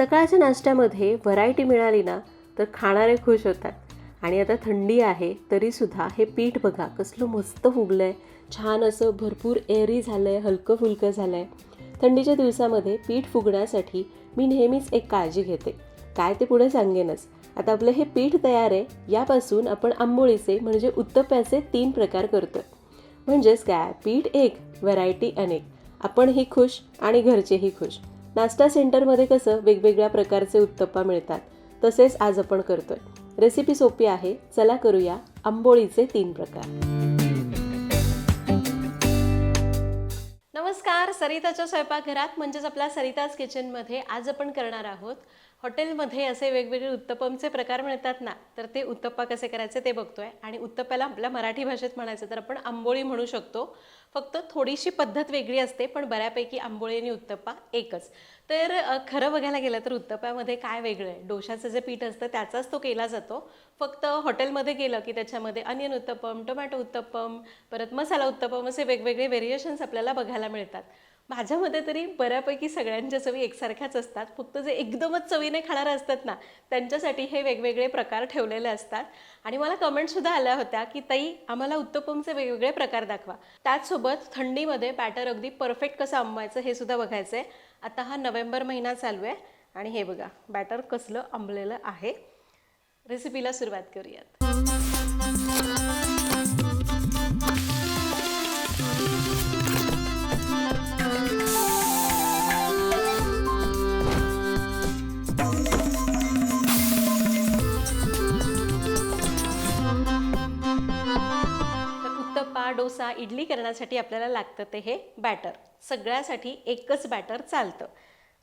सकाळच्या नाश्त्यामध्ये व्हरायटी मिळाली ना तर खाणारे खुश होतात. आणि आता थंडी आहे तरीसुद्धा हे पीठ बघा कसलं मस्त फुगलं आहे छान असं भरपूर एअरी झालं आहे हलकं फुलकं झालं आहे थंडीच्या दिवसामध्ये पीठ फुगण्यासाठी मी नेहमीच एक काळजी घेते. काय ते पुढे सांगेनच. आता आपलं हे पीठ तयार आहे यापासून आपण आंबोळीचे म्हणजे उत्तप्याचे तीन प्रकार करतो म्हणजेच काय? पीठ एक व्हरायटी अनेक. आपणही खुश आणि घरचेही खुश. नाश्ता सेंटरमध्ये कसं वेगवेगळ्या प्रकारचे उत्तप्पा मिळतात तसेच आज आपण करतोय. रेसिपी सोपी आहे चला करूया आंबोळीचे तीन प्रकार. नमस्कार सरिताच्या स्वयंपाकघरात म्हणजेच आपल्या सरिताज किचनमध्ये आज आपण करणार आहोत हॉटेलमध्ये असे वेगवेगळे उत्तपमचे प्रकार मिळतात ना तर ते उत्तप्पा कसे करायचे ते बघतोय. आणि उत्तप्प्याला आपल्या मराठी भाषेत म्हणायचं तर आपण आंबोळी म्हणू शकतो. फक्त थोडीशी पद्धत वेगळी असते पण बऱ्यापैकी आंबोळी आणि उत्तप्पा एकच. तर खरं बघायला गेलं तर उत्तप्प्यामध्ये काय वेगळं आहे? डोशाचं जे पीठ असतं त्याचाच तो केला जातो. फक्त हॉटेलमध्ये गेलं की त्याच्यामध्ये अनियन उत्तप्पम टोमॅटो उत्तप्पम परत मसाला उत्तप्पम असे वेगवेगळे व्हेरिएशन्स आपल्याला बघायला मिळतात. माझ्या मते तरी बऱ्यापैकी सगळ्यांच्या चवी एकसारख्याच असतात. फक्त जे एकदमच चवीने खाणारे असतात ना त्यांच्यासाठी हे वेगवेगळे प्रकार ठेवलेले असतात. आणि मला कमेंटसुद्धा आल्या होत्या की ताई आम्हाला उत्तपमचे वेगवेगळे प्रकार दाखवा. त्याचसोबत थंडीमध्ये बॅटर अगदी परफेक्ट कसं आंबायचं हे सुद्धा बघायचं आहे आता हा नोव्हेंबर महिना चालू आहे आणि हे बघा बॅटर कसलं आंबलेलं आहे. रेसिपीला सुरुवात करूयात. डोसा इडली करण्यासाठी आपल्याला लागतं ते हे बॅटर सगळ्यासाठी एकच बॅटर चालतं.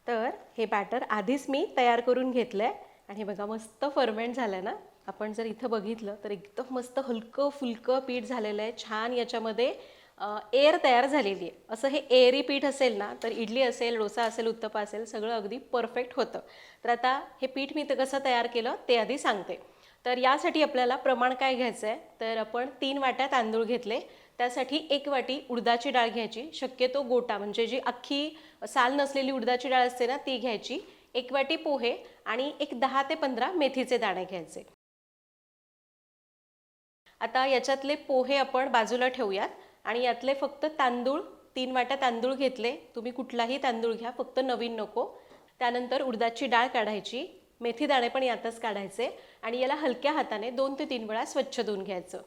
तर हे बॅटर आधीच मी तयार करून घेतलं आहे आणि हे बघा मस्त फर्मेंट झालं ना. आपण जर इथं बघितलं तर एकदम मस्त हलकं फुलकं पीठ झालेलं आहे. छान याच्यामध्ये एअर तयार झालेली आहे. असं हे एअरी पीठ असेल ना तर इडली असेल डोसा असेल उत्तपा असेल सगळं अगदी परफेक्ट होतं. तर आता हे पीठ मी तर कसं तयार केलं ते आधी सांगते. तर यासाठी आपल्याला प्रमाण काय घ्यायचं आहे तर आपण तीन वाट्या तांदूळ घेतले. त्यासाठी एक वाटी उडदाची डाळ घ्यायची. शक्यतो गोटा म्हणजे जी अख्खी साल नसलेली उडदाची डाळ असते ना ती घ्यायची. एक वाटी पोहे आणि एक दहा ते पंधरा मेथीचे दाणे घ्यायचे. आता याच्यातले पोहे आपण बाजूला ठेवूयात आणि यातले फक्त तांदूळ तीन वाट्या तांदूळ घेतले. तुम्ही कुठलाही तांदूळ घ्या फक्त नवीन नको. त्यानंतर उडदाची डाळ काढायची. मेथी दाणे पण यातच काढायचे आणि याला हलक्या हाताने दोन ते तीन वेळा स्वच्छ धुवून घ्यायचं.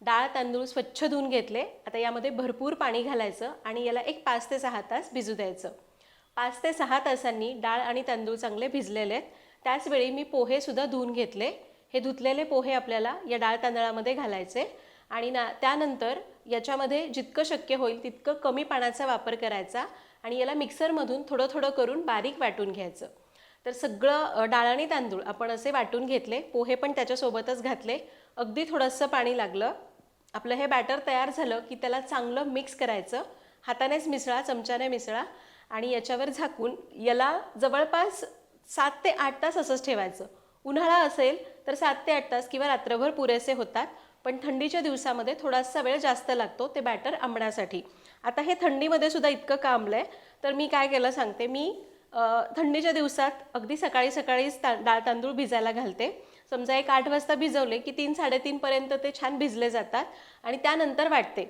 डाळ तांदूळ स्वच्छ धुवून घेतले आता यामध्ये भरपूर पाणी घालायचं आणि याला एक पाच ते सहा तास भिजू द्यायचं. पाच ते सहा तासांनी डाळ आणि तांदूळ चांगले भिजलेले आहेत त्याचवेळी मी पोहेसुद्धा धुवून घेतले. हे धुतलेले पोहे आपल्याला या डाळ तांदळामध्ये घालायचे आणि ना त्यानंतर याच्यामध्ये जितकं शक्य होईल तितकं कमी पाण्याचा वापर करायचा आणि याला मिक्सरमधून थोडं थोडं करून बारीक वाटून घ्यायचं. तर सगळं डाळ आणि तांदूळ आपण असे वाटून घेतले. पोहे पण त्याच्यासोबतच घातले. अगदी थोडंसं पाणी लागलं. आपलं हे बॅटर तयार झालं की त्याला चांगलं मिक्स करायचं. हातानेच मिसळा चमच्याने मिसळा आणि याच्यावर झाकून याला जवळपास सात ते आठ तास असंच ठेवायचं. उन्हाळा असेल तर सात ते आठ तास किंवा रात्रभर पुरेसे होतात. पण थंडीच्या दिवसामध्ये थोडासा वेळ जास्त लागतो ते बॅटर आंबण्यासाठी. आता हे थंडीमध्ये सुद्धा इतकं कांबलं आहे तर मी काय केलं सांगते? मी थंडीच्या दिवसात अगदी सकाळी सकाळीच ता डाळ तांदूळ भिजायला घालते. समजा एक आठ वाजता भिजवले की तीन साडेतीनपर्यंत ते छान भिजले जातात आणि त्यानंतर वाटते.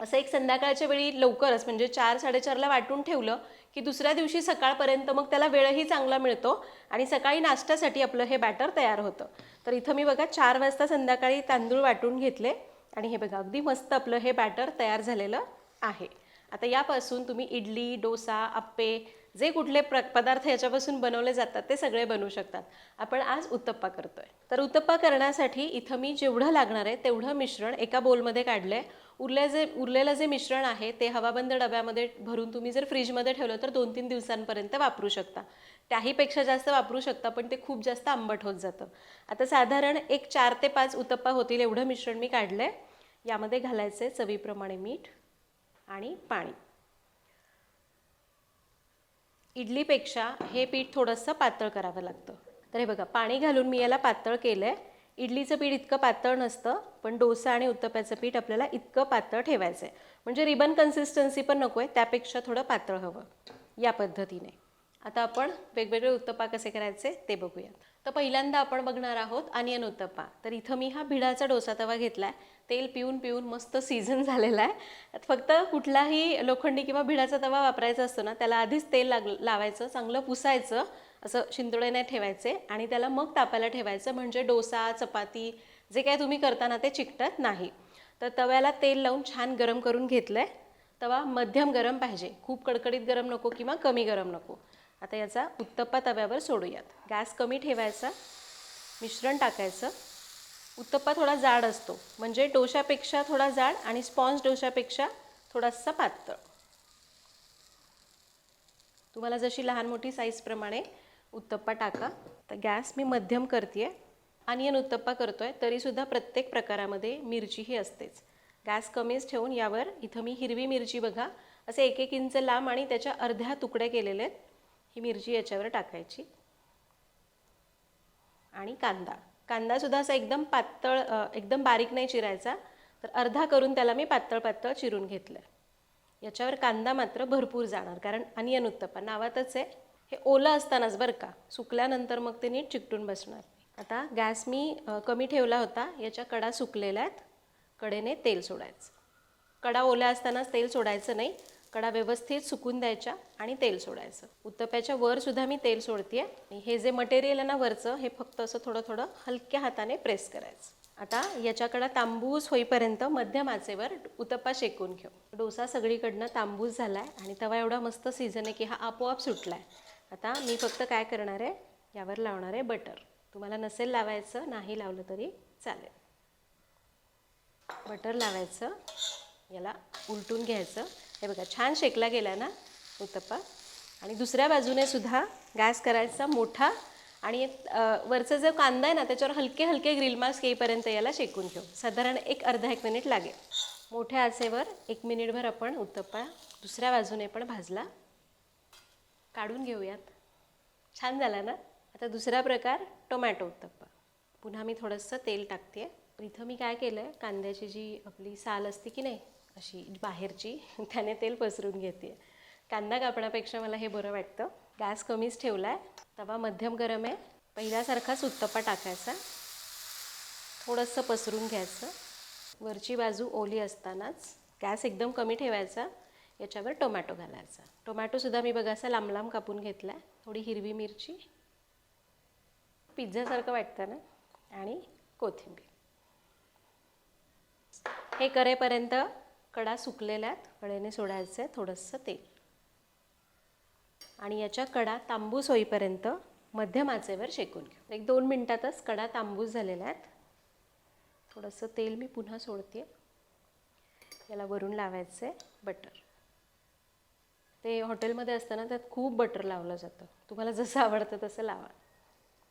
असं एक संध्याकाळच्या वेळी लवकरच म्हणजे चार साडेचारला वाटून ठेवलं की दुसऱ्या दिवशी सकाळपर्यंत मग त्याला वेळही चांगला मिळतो आणि सकाळी नाश्त्यासाठी आपलं हे बॅटर तयार होतं. तर इथं मी बघा चार वाजता संध्याकाळी तांदूळ वाटून घेतले आणि हे बघा अगदी मस्त आपलं हे बॅटर तयार झालेलं आहे. आता यापासून तुम्ही इडली डोसा आप्पे जे कुठले प्र पदार्थ याच्यापासून बनवले जातात ते सगळे बनवू शकतात. आपण आज उत्तप्पा करतोय. तर उत्तप्पा करण्यासाठी इथं मी जेवढं लागणार आहे तेवढं मिश्रण एका बोलमध्ये काढलं आहे उरले जे उरलेलं जे मिश्रण आहे ते हवाबंद डब्यामध्ये भरून तुम्ही जर फ्रीजमध्ये ठेवलं तर दोन तीन दिवसांपर्यंत वापरू शकता. त्याहीपेक्षा जास्त वापरू शकता पण ते खूप जास्त आंबट होत जातं. आता साधारण एक चार ते पाच उत्तप्पा होतील एवढं मिश्रण मी काढलं आहे यामध्ये घालायचं आहे चवीप्रमाणे मीठ आणि पाणी. इडलीपेक्षा हे पीठ थोडंसं पातळ करावं लागतं. तर हे बघा पाणी घालून मी याला पातळ केलं आहे इडलीचं पीठ इतकं पातळ नसतं पण डोसा आणि उत्तप्याचं पीठ आपल्याला इतकं पातळ ठेवायचं आहे म्हणजे रिबन कन्सिस्टन्सी पण नको आहे त्यापेक्षा थोडं पातळ हवं या पद्धतीने. आता आपण वेगवेगळे उत्तप्पा कसे करायचे ते बघूया तर पहिल्यांदा आपण बघणार आहोत अनियन उत्तप्पा तर इथं मी हा भिडाचा डोसा तवा घेतला आहे तेल पिऊन पिऊन मस्त सीझन झालेला आहे. फक्त कुठलाही लोखंडी किंवा भिडाचा तवा वापरायचा असतो ना त्याला आधीच तेल लाग लावायचं चांगलं पुसायचं असं शिंतोडे नाही ठेवायचे आणि त्याला मग तापायला ठेवायचं. म्हणजे डोसा चपाती जे काय तुम्ही करताना ते चिकटत नाही. तर तव्याला तेल लावून छान गरम करून घेतलं आहे तवा मध्यम गरम पाहिजे. खूप कडकडीत गरम नको किंवा कमी गरम नको. आता याचा उत्तप्पा तव्यावर सोडूयात. गॅस कमी ठेवायचा मिश्रण टाकायचं. उत्तप्पा थोडा जाड असतो म्हणजे डोशापेक्षा थोडा जाड आणि स्पॉन्ज डोशापेक्षा थोडासा पातळ. तुम्हाला जशी लहान मोठी साईजप्रमाणे उत्तप्पा टाका. तर गॅस मी मध्यम करते अनियन उत्तप्पा करतोय तरीसुद्धा प्रत्येक प्रकारामध्ये मिरची ही असतेच. गॅस कमीच ठेवून यावर इथं मी हिरवी मिरची बघा. असे एक एक इंच लांब आणि त्याच्या अर्ध्या तुकड्या केलेले आहेत. ही मिरची याच्यावर टाकायची. आणि कांदा. कांदासुद्धा असा एकदम पातळ एकदम बारीक नाही चिरायचा. तर अर्धा करून त्याला मी पातळ पातळ चिरून घेतलं याच्यावर कांदा मात्र भरपूर जाणार. कारण अनियन उत्तप्पा. नावातच आहे. हे ओलं असतानाच बरं का. सुकल्यानंतर मग ते नीट चिकटून बसणार. आता गॅस मी कमी ठेवला होता. याच्या कडा सुकलेल्या आहेत. कडेने तेल सोडायचं. कडा ओल्या असतानाच तेल सोडायचं नाही. कडा व्यवस्थित सुकून द्यायच्या आणि तेल सोडायचं. उत्तप्याच्या वर सुद्धा मी तेल सोडते आणि हे जे मटेरियल आहे ना वरचं हे फक्त असं थोडं थोडं हलक्या हाताने प्रेस करायचं. आता याच्याकडं तांबूस होईपर्यंत मध्यम आचेवर उत्तप्पा शेकून घेऊ. डोसा सगळीकडनं तांबूस झाला आहे आणि तवा एवढा मस्त सीझन आहे की हा आपोआप सुटला आहे आता मी फक्त काय करणार आहे? यावर लावणार आहे बटर तुम्हाला नसेल लावायचं नाही लावलं तरी चालेल. बटर लावायचं याला उलटून घ्यायचं. हे बघा छान शेकला गेला ना उत्तप्पा. आणि दुसऱ्या बाजूने सुद्धा गॅस करायचा मोठा आणि अ, वरचा जो कांदा आहे ना त्याच्यावर हलके हलके ग्रिल मास्क येईपर्यंत याला शेकून घेऊ. साधारण एक अर्धा एक मिनिट लागेल. मोठ्या आचेवर एक मिनिटभर आपण उत्तप्पा दुसऱ्या बाजूने पण भाजला. काढून घेऊयात. छान झाला ना? आता दुसरा प्रकार टोमॅटो उत्तप्पा. पुन्हा मी थोडंसं तेल टाकते इथं मी काय केलं आहे कांद्याची जी आपली साल असते की नाही अशी बाहेरची त्याने तेल पसरून घेते. कांदा कापण्यापेक्षा मला हे बरं वाटतं. गॅस कमीच ठेवला आहे तवा मध्यम गरम आहे. पहिल्यासारखाच उत्तप्पा टाकायचा. थोडंसं पसरून घ्यायचं. वरची बाजू ओली असतानाच गॅस एकदम कमी ठेवायचा. याच्यावर टोमॅटो घालायचा. टोमॅटोसुद्धा मी बघा असा लांब लांब कापून घेतला आहे थोडी हिरवी मिरची. पिझ्झासारखं वाटतं ना? आणि कोथिंबीर. हे करेपर्यंत कडा सुकलेल्या आहेत कडेने सोडायचं आहे थोडंसं तेल. आणि याच्या कडा तांबूस होईपर्यंत मध्यम आचेवर शेकून घेऊ. एक दोन मिनटातच कडा तांबूस झालेल्या आहेत. थोडंसं तेल मी पुन्हा सोडते. याला वरून लावायचं आहे बटर. ते हॉटेलमध्ये असताना त्यात खूप बटर लावलं जातं. तुम्हाला जसं आवडतं तसं लावा.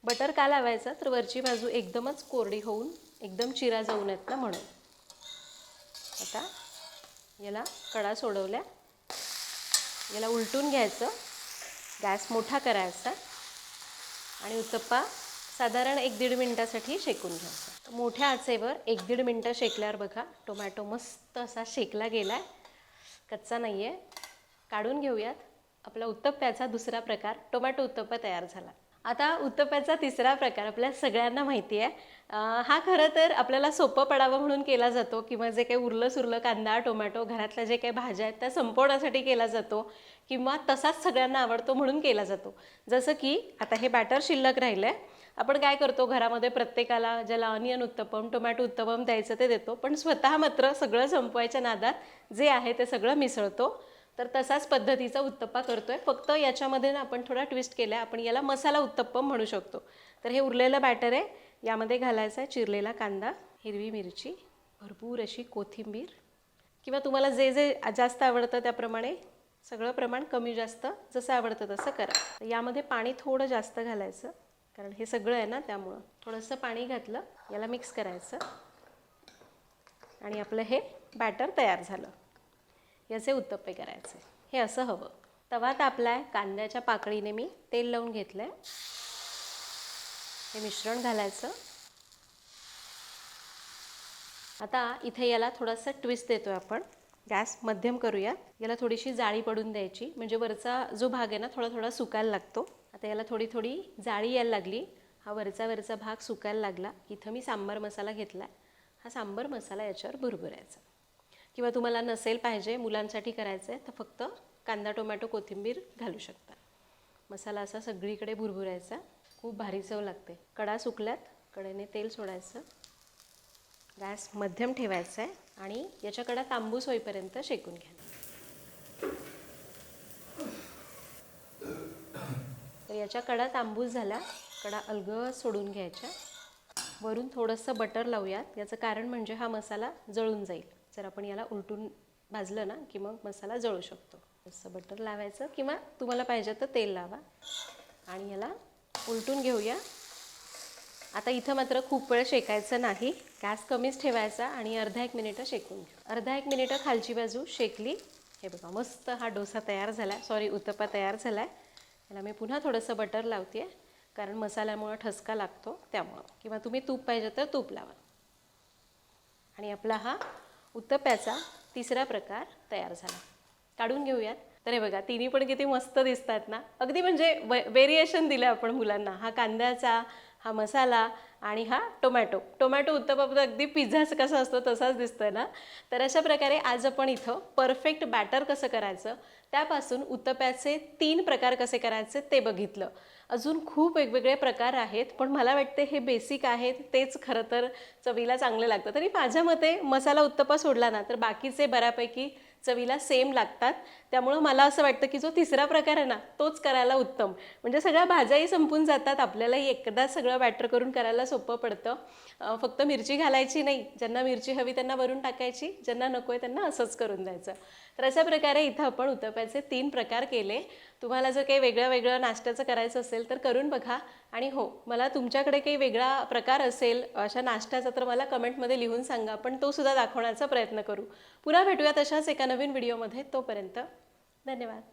बटर का लावायचं? तर वरची बाजू एकदमच कोरडी होऊन एकदम चिरा जाऊन आहेत ना म्हणून. आता याला कडा सोडवल्या. याला उलटून घ्यायचं. गॅस मोठा करायचा. आणि उत्तप्पा साधारण एक दीड मिनटासाठी शेकून घ्यायचा. मोठ्या आचेवर एक दीड मिनटं शेकल्यावर बघा टोमॅटो मस्त असा शेकला गेला आहे कच्चा नाही आहे काढून घेऊयात. आपला उत्तप्प्याचा दुसरा प्रकार टोमॅटो उत्तप्पा तयार झाला. आता उत्तप्याचा तिसरा प्रकार आपल्या सगळ्यांना माहिती आहे. हा खरं तर आपल्याला सोपं पडावं म्हणून केला जातो किंवा जे काही उरलं सुरलं कांदा टोमॅटो घरातल्या जे काही भाज्या आहेत त्या संपवण्यासाठी केला जातो किंवा तसाच सगळ्यांना आवडतो म्हणून केला जातो. जसं की आता हे बॅटर शिल्लक राहिलं आहे आपण काय करतो घरामध्ये प्रत्येकाला ज्याला ऑनियन उत्तपम टोमॅटो उत्तपम द्यायचं ते देतो. पण स्वतः मात्र सगळं संपवायच्या नादात जे आहे ते सगळं मिसळतो. तर तसाच पद्धतीचा उत्तप्पा करतोय. फक्त याच्यामध्ये ना आपण थोडा ट्विस्ट केला आहे आपण याला मसाला उत्तप्पम म्हणू शकतो. तर हे उरलेलं बॅटर आहे. यामध्ये घालायचा आहे चिरलेला कांदा हिरवी मिरची भरपूर अशी कोथिंबीर किंवा तुम्हाला जे जे जास्त आवडतं त्याप्रमाणे सगळं प्रमाण कमी जास्त जसं आवडतं तसं करा. यामध्ये पाणी थोडं जास्त घालायचं कारण हे सगळं आहे ना त्यामुळं. थोडंसं पाणी घातलं याला मिक्स करायचं. आणि आपलं हे बॅटर तयार झालं. याचे उत्तप्पे करायचे. हे असं हवं. तवा तापलाय कांद्याच्या पाकळीने मी तेल लावून घेतलं आहे हे मिश्रण घालायचं. आता इथे याला थोडासा ट्विस्ट देतो आपण. गॅस मध्यम करूयात याला थोडीशी जाळी पडून द्यायची. म्हणजे वरचा जो भाग आहे ना थोडा थोडा सुकायला लागतो. आता याला थोडी थोडी जाळी यायला लागली. हा वरचा वरचा भाग सुकायला लागला. इथं मी सांबार मसाला घेतला हा सांबार मसाला याच्यावर भुरभुरायचा. किंवा तुम्हाला नसेल पाहिजे मुलांसाठी करायचं आहे तर फक्त कांदा टोमॅटो कोथिंबीर घालू शकता. मसाला असा सगळीकडे भुरभुरायचा. खूप भारी चव लागते. कडा सुकल्यात कडेने तेल सोडायचं. गॅस मध्यम ठेवायचा आहे आणि याच्या कडा तांबूस होईपर्यंत शेकून घ्या. तर याच्या कडा तांबूस झाला. कडा अलगद सोडून घ्यायच्या वरून थोडंसं बटर लावूयात. याचं कारण म्हणजे हा मसाला जळून जाईल. जर आपण याला उलटून भाजलं ना की मग मसाला जळू शकतो. जसं बटर लावायचं किंवा तुम्हाला पाहिजे तर तेल लावा. आणि याला उलटून घेऊया. आता इथं मात्र खूप वेळ शेकायचं नाही. गॅस कमीच ठेवायचा आणि अर्धा एक मिनिटं शेकून घेऊ. अर्धा एक मिनिटं खालची बाजू शेकली. हे बघा मस्त हा डोसा तयार झाला आहे सॉरी उत्तप्पा तयार झाला आहे याला मी पुन्हा थोडंसं बटर लावते आहे कारण मसाल्यामुळं ठसका लागतो त्यामुळं. किंवा तुम्ही तूप पाहिजे तर तूप लावा. आणि आपला हा उत्तप्याचा तिसरा प्रकार तयार झाला. काढून घेऊयात. तर हे बघा तिन्ही पण किती मस्त दिसतात ना? अगदी म्हणजे व्हेरिएशन दिलं आपण मुलांना. हा कांद्याचा हा मसाला आणि हा टोमॅटो. टोमॅटो उत्तप्पा अगदी पिझ्झाच कसा असतो तसाच दिसतोय ना? तर अशा प्रकारे आज आपण इथं परफेक्ट बॅटर कसं करायचं? त्यापासून उत्तप्याचे तीन प्रकार कसे करायचे ते बघितलं. अजून खूप वेगवेगळे प्रकार आहेत पण मला वाटते हे बेसिक आहेत तेच खरं तर चवीला चांगलं लागतं. तरी माझ्या मते मसाला उत्तपा सोडला ना तर बाकीचे बऱ्यापैकी चवीला सेम लागतात. त्यामुळं मला असं वाटतं की जो तिसरा प्रकार आहे ना तोच करायला उत्तम. म्हणजे सगळ्या भाज्याही संपून जातात आपल्यालाही एकदा सगळं बॅटर करून करायला सोपं पडतं. फक्त मिरची घालायची नाही ज्यांना मिरची हवी त्यांना वरून टाकायची ज्यांना नको आहे त्यांना असंच करून द्यायचं. तर अशा प्रकारे इथं आपण उत्तप्याचे तीन प्रकार केले. तुम्हाला जर काही वेगळं वेगळं नाश्त्याचं करायचं असेल तर करून बघा. आणि हो मला तुमच्याकडे काही वेगळा प्रकार असेल अशा नाश्त्याचा तर मला कमेंटमध्ये लिहून सांगा. पण तो सुद्धा दाखवण्याचा प्रयत्न करू. पुन्हा भेटूयात अशाच एका नवीन व्हिडिओमध्ये. तोपर्यंत धन्यवाद.